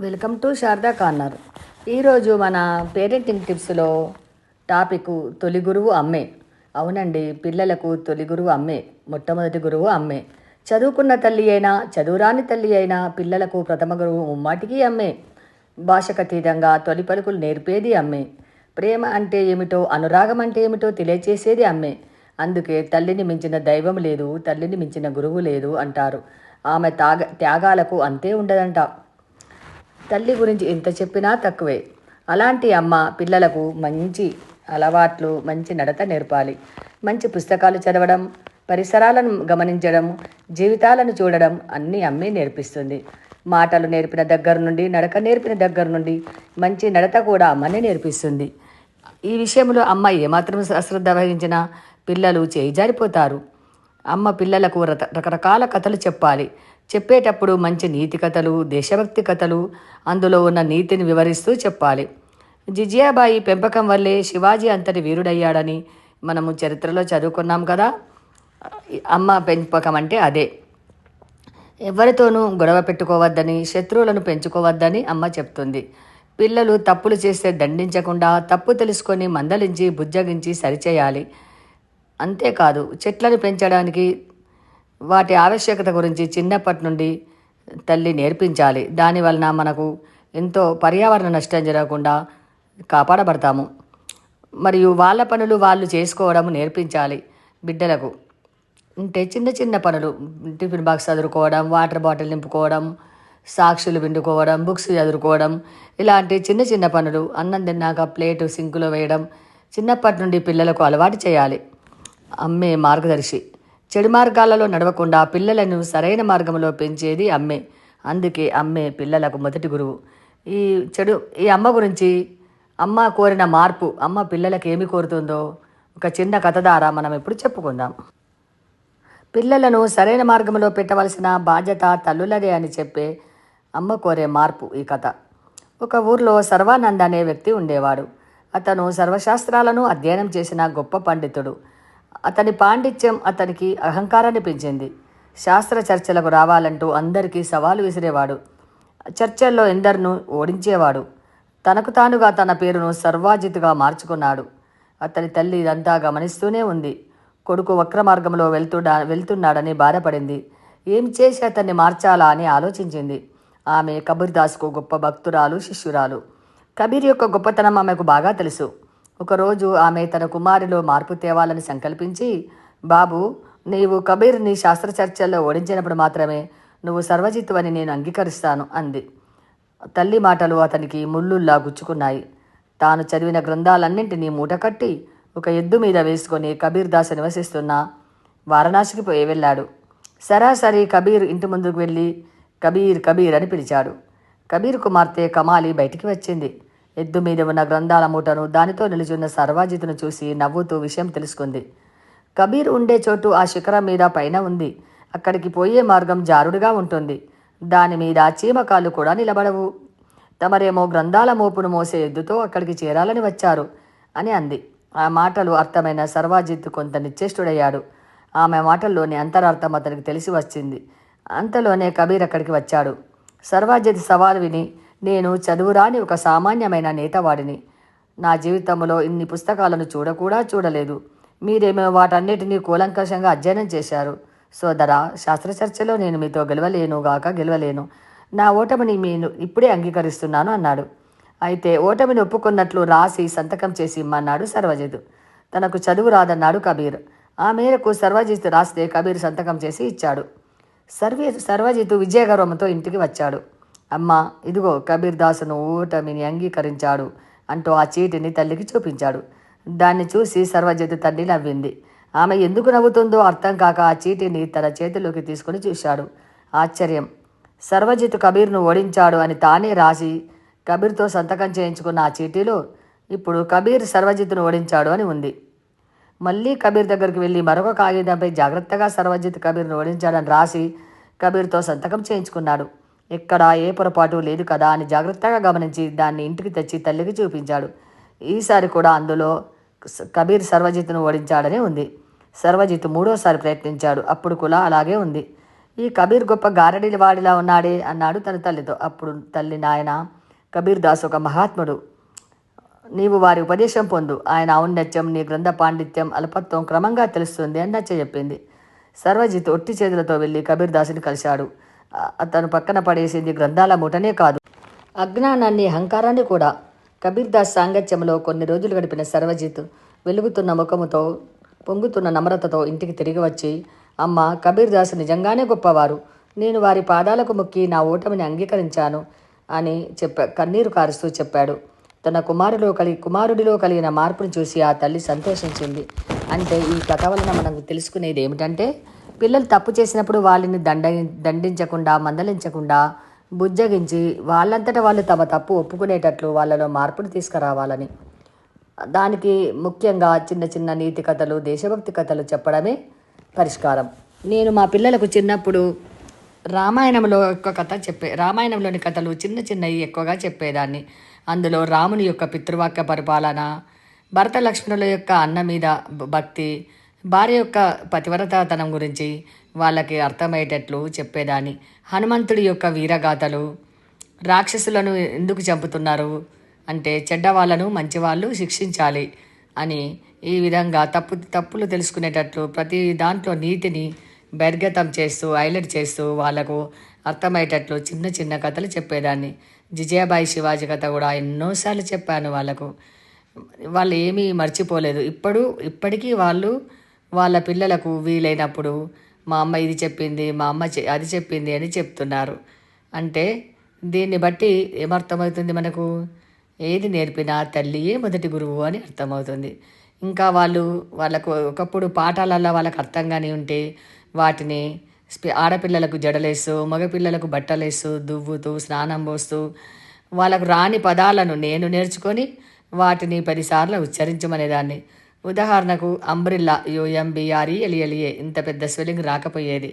Welcome to Sharada corner. ఈరోజు మన parenting టిప్స్లో topic తొలి గురువు అమ్మే. అవునండి పిల్లలకు తొలి గురువు అమ్మే మొట్టమొదటి గురువు అమ్మే. చదువుకున్న తల్లి అయినా చదువురాని తల్లి అయినా పిల్లలకు ప్రథమ గురువు ముమ్మాటికి అమ్మే. భాషకతీతంగా తొలి పలుకులు నేర్పేది అమ్మే. ప్రేమ అంటే ఏమిటో అనురాగం అంటే ఏమిటో తెలియచేసేది అమ్మే. అందుకే తల్లిని మించిన దైవం లేదు తల్లిని మించిన గురువు లేదు అంటారు. ఆమె తాగ త్యాగాలకు అంతే ఉండదంట. తల్లి గురించి ఎంత చెప్పినా తక్కువే. అలాంటి అమ్మ పిల్లలకు మంచి అలవాట్లు మంచి నడత నేర్పాలి. మంచి పుస్తకాలు చదవడం పరిసరాలను గమనించడం జీవితాలను చూడడం అన్నీ అమ్మే నేర్పిస్తుంది. మాటలు నేర్పిన దగ్గర నుండి నడక నేర్పిన దగ్గర నుండి మంచి నడత కూడా అమ్మనే నేర్పిస్తుంది. ఈ విషయంలో అమ్మ ఏమాత్రం అశ్రద్ధ వహించినా పిల్లలు చేయి జారిపోతారు. అమ్మ పిల్లలకు రత- రకరకాల కథలు చెప్పాలి. చెప్పేటప్పుడు మంచి నీతి కథలు దేశభక్తి కథలు అందులో ఉన్న నీతిని వివరిస్తూ చెప్పాలి. జిజియాబాయి పెంపకం వల్లే శివాజీ అంతటి వీరుడయ్యాడని మనము చరిత్రలో చదువుకున్నాం కదా. అమ్మ పెంపకం అంటే అదే. ఎవరితోనూ గొడవ పెట్టుకోవద్దని శత్రువులను పెంచుకోవద్దని అమ్మ చెప్తుంది. పిల్లలు తప్పులు చేస్తే దండించకుండా తప్పు తెలుసుకొని మందలించి బుజ్జగించి సరిచేయాలి. అంతేకాదు చెట్లను పెంచడానికి వాటి ఆవశ్యకత గురించి చిన్నప్పటి నుండి తల్లి నేర్పించాలి. దానివలన మనకు ఎంతో పర్యావరణ నష్టం జరగకుండా కాపాడబడతాము. మరియు వాళ్ళ పనులు వాళ్ళు చేసుకోవడం నేర్పించాలి బిడ్డలకు. అంటే చిన్న చిన్న పనులు టిఫిన్ బాక్స్ చదువుకోవడం వాటర్ బాటిల్ నింపుకోవడం సాక్షులు పిండుకోవడం బుక్స్ చదువుకోవడం ఇలాంటి చిన్న చిన్న పనులు అన్నం తిన్నాక ప్లేటు సింకులో వేయడం చిన్నప్పటి నుండి పిల్లలకు అలవాటు చేయాలి. అమ్మే మార్గదర్శి. చెడు మార్గాలలో నడవకుండా పిల్లలను సరైన మార్గంలో పెంచేది అమ్మే. అందుకే అమ్మే పిల్లలకు మొదటి గురువు. ఈ చెడు ఈ అమ్మ గురించి అమ్మ కోరిన మార్పు అమ్మ పిల్లలకు ఏమి కోరుతుందో ఒక చిన్న కథ ద్వారా మనం ఇప్పుడు చెప్పుకుందాం. పిల్లలను సరైన మార్గంలో పెట్టవలసిన బాధ్యత తల్లులదే అని చెప్పే అమ్మ కోరే మార్పు ఈ కథ. ఒక ఊర్లో సర్వానంద్ అనే వ్యక్తి ఉండేవాడు. అతను సర్వశాస్త్రాలను అధ్యయనం చేసిన గొప్ప పండితుడు. అతని పాండిత్యం అతనికి అహంకారాన్ని పెంచింది. శాస్త్ర చర్చలకు రావాలంటూ అందరికీ సవాలు విసిరేవాడు. చర్చల్లో ఎందరినూ ఓడించేవాడు. తనకు తానుగా తన పేరును సర్వాజిత్గా మార్చుకున్నాడు. అతని తల్లి ఇదంతా గమనిస్తూనే ఉంది. కొడుకు వక్ర మార్గంలో వెళ్తుడా వెళ్తున్నాడని బాధపడింది. ఏం చేసి అతన్ని మార్చాలా అని ఆలోచించింది. ఆమె కబీర్దాస్కు గొప్ప భక్తురాలు శిష్యురాలు. కబీర్ యొక్క గొప్పతనం ఆమెకు బాగా తెలుసు. ఒకరోజు ఆమె తన కుమారులో మార్పు తేవాలని సంకల్పించి బాబు నీవు కబీర్ని శాస్త్ర చర్చల్లో ఓడించినప్పుడు మాత్రమే నువ్వు సర్వజిత్వని అని నేను అంగీకరిస్తాను అంది. తల్లి మాటలు అతనికి ముళ్ళుల్లా గుచ్చుకున్నాయి. తాను చదివిన గ్రంథాలన్నింటినీ మూటకట్టి ఒక ఎద్దు మీద వేసుకొని కబీర్ దాస్ నివసిస్తున్న వారణాసికి పోయి వెళ్ళాడు. సరాసరి కబీర్ ఇంటి ముందుకు వెళ్ళి కబీర్ కబీర్ అని పిలిచాడు. కబీర్ కుమార్తె కమాలి బయటికి వచ్చింది. ఎద్దు మీద ఉన్న గ్రంథాల మూటను దానితో నిలుచున్న సర్వాజిత్తును చూసి నవ్వుతూ విషయం తెలుసుకుంది. కబీర్ ఉండే చోటు ఆ శిఖరం మీద పైన ఉంది. అక్కడికి పోయే మార్గం జారుడుగా ఉంటుంది. దాని మీద చీమకాలు కూడా నిలబడవు. తమరేమో గ్రంథాల మోపును మోసే ఎద్దుతో అక్కడికి చేరాలని వచ్చారు అని అంది. ఆ మాటలు అర్థమైన సర్వాజిత్ కొంత నిశ్చేష్టుడయ్యాడు. ఆమె మాటల్లోని అంతరార్థం అతనికి తెలిసి వచ్చింది. అంతలోనే కబీర్ అక్కడికి వచ్చాడు. సర్వాజిత్ సవాల్ విని నేను చదువురాని ఒక సామాన్యమైన నేతవాడిని నా జీవితంలో ఇన్ని పుస్తకాలను చూడకూడా చూడలేదు. మీరేమో వాటన్నిటినీ కూలంకషంగా అధ్యయనం చేశారు. సోదరా శాస్త్ర చర్చలో నేను మీతో గెలవలేను గాక గెలవలేను. నా ఓటమిని నేను ఇప్పుడే అంగీకరిస్తున్నాను అన్నాడు. అయితే ఓటమిని ఒప్పుకున్నట్లు రాసి సంతకం చేసి ఇమ్మన్నాడు సర్వజిత్. తనకు చదువు రాదన్నాడు కబీర్. ఆ మేరకు సర్వజిత్ రాస్తే కబీర్ సంతకం చేసి ఇచ్చాడు. సర్వే సర్వజిత్ విజయగర్వంతో ఇంటికి వచ్చాడు. అమ్మా ఇదిగో కబీర్ దాసును ఓటమిని అంగీకరించాడు అంటూ ఆ చీటిని తల్లికి చూపించాడు. దాన్ని చూసి సర్వజిత్ తల్లి నవ్వింది. ఆమె ఎందుకు నవ్వుతుందో అర్థం కాక ఆ చీటిని తన చేతిలోకి తీసుకుని చూశాడు. ఆశ్చర్యం. సర్వజిత్ కబీర్ను ఓడించాడు అని తానే రాసి కబీర్తో సంతకం చేయించుకున్న ఆ చీటీలో ఇప్పుడు కబీర్ సర్వజిత్ను ఓడించాడు అని ఉంది. మళ్ళీ కబీర్ దగ్గరికి వెళ్ళి మరొక కాగితంపై జాగ్రత్తగా సర్వజిత్ కబీర్ను ఓడించాడని రాసి కబీర్తో సంతకం చేయించుకున్నాడు. ఎక్కడ ఏ పొరపాటు లేదు కదా అని జాగ్రత్తగా గమనించి దాన్ని ఇంటికి తెచ్చి తల్లికి చూపించాడు. ఈసారి కూడా అందులో కబీర్ సర్వజిత్ను ఓడించాడని ఉంది. సర్వజిత్ మూడోసారి ప్రయత్నించాడు. అప్పుడు కూడా అలాగే ఉంది. ఈ కబీర్ గొప్ప గారడి వాడిలా ఉన్నాడే అన్నాడు తన తల్లితో. అప్పుడు తల్లి నాయన కబీర్ దాస్ ఒక మహాత్ముడు. నీవు వారి ఉపదేశం పొందు. ఆయన ఔన్నత్యం నీ గ్రంథ పాండిత్యం అల్పత్వం క్రమంగా తెలుస్తుంది అని నచ్చ చెప్పింది. సర్వజిత్ ఒట్టి చేతులతో వెళ్ళి కబీర్ దాసుని కలిశాడు. అతను పక్కన పడేసింది గ్రంథాల మూటనే కాదు. అజ్ఞానాన్ని అహంకారాన్ని కూడా కబీర్దాస్ సాంగత్యంలో కొన్ని రోజులు గడిపిన సర్వజిత్ వెలుగుతున్న ముఖముతో పొంగుతున్న నమ్రతతో ఇంటికి తిరిగి వచ్చి అమ్మ కబీర్దాస్ నిజంగానే గొప్పవారు. నేను వారి పాదాలకు మొక్కి నా ఓటమిని అంగీకరించాను అని చెప్ప కన్నీరు కారుస్తూ చెప్పాడు. తన కుమారులో కలి కుమారుడిలో కలిగిన మార్పును చూసి ఆ తల్లి సంతోషించింది. అంటే ఈ కథ వలన మనం తెలుసుకునేది ఏమిటంటే పిల్లలు తప్పు చేసినప్పుడు వాళ్ళని దండ దండించకుండా మందలించకుండా బుజ్జగించి వాళ్ళంతటా వాళ్ళు తమ తప్పు ఒప్పుకునేటట్లు వాళ్ళలో మార్పులు తీసుకురావాలని. దానికి ముఖ్యంగా చిన్న చిన్న నీతి కథలు దేశభక్తి కథలు చెప్పడమే పరిష్కారం. నేను మా పిల్లలకు చిన్నప్పుడు రామాయణంలో ఒక కథ చెప్పే రామాయణంలోని కథలు చిన్న చిన్నవి ఎక్కువగా చెప్పేదాన్ని. అందులో రాముని యొక్క పితృవాక్య పరిపాలన భరత లక్ష్మణుల యొక్క అన్న మీద భక్తి భార్య యొక్క పతివ్రతాతనం గురించి వాళ్ళకి అర్థమయ్యేటట్లు చెప్పేదాన్ని. హనుమంతుడి యొక్క వీరగాథలు రాక్షసులను ఎందుకు చంపుతున్నారు అంటే చెడ్డవాళ్ళను మంచివాళ్ళు శిక్షించాలి అని ఈ విధంగా తప్పు తప్పులు తెలుసుకునేటట్లు ప్రతి దాంట్లో నీతిని బహిర్గతం చేస్తూ హైలైట్ చేస్తూ వాళ్ళకు అర్థమయ్యేటట్లు చిన్న చిన్న కథలు చెప్పేదాన్ని. జిజేబాయి శివాజీ కథ కూడా ఎన్నోసార్లు చెప్పాను వాళ్ళకు. వాళ్ళు ఏమీ మర్చిపోలేదు. ఇప్పుడు ఇప్పటికీ వాళ్ళు వాళ్ళ పిల్లలకు వీలైనప్పుడు మా అమ్మ ఇది చెప్పింది మా అమ్మ చె- అది చెప్పింది అని చెప్తున్నారు. అంటే దీన్ని బట్టి ఏమర్థమవుతుంది మనకు? ఏది నేర్పినా తల్లియే మొదటి గురువు అని అర్థమవుతుంది. ఇంకా వాళ్ళు వాళ్ళకు ఒకప్పుడు పాఠాలలో వాళ్ళకు అర్థం కాని ఉంటే వాటిని ఆడపిల్లలకు జడలేస్తూ మగపిల్లలకు బట్టలేస్తూ దువ్వుతూ స్నానం పోస్తూ వాళ్ళకు రాని పదాలను నేను నేర్చుకొని వాటిని పదిసార్లు ఉచ్చరించమనేదాన్ని. ఉదాహరణకు అంబ్రిల్లా యుఎంబిఆర్ఈ ఎలియలియే ఇంత పెద్ద స్వెల్లింగ్ రాకపోయేది.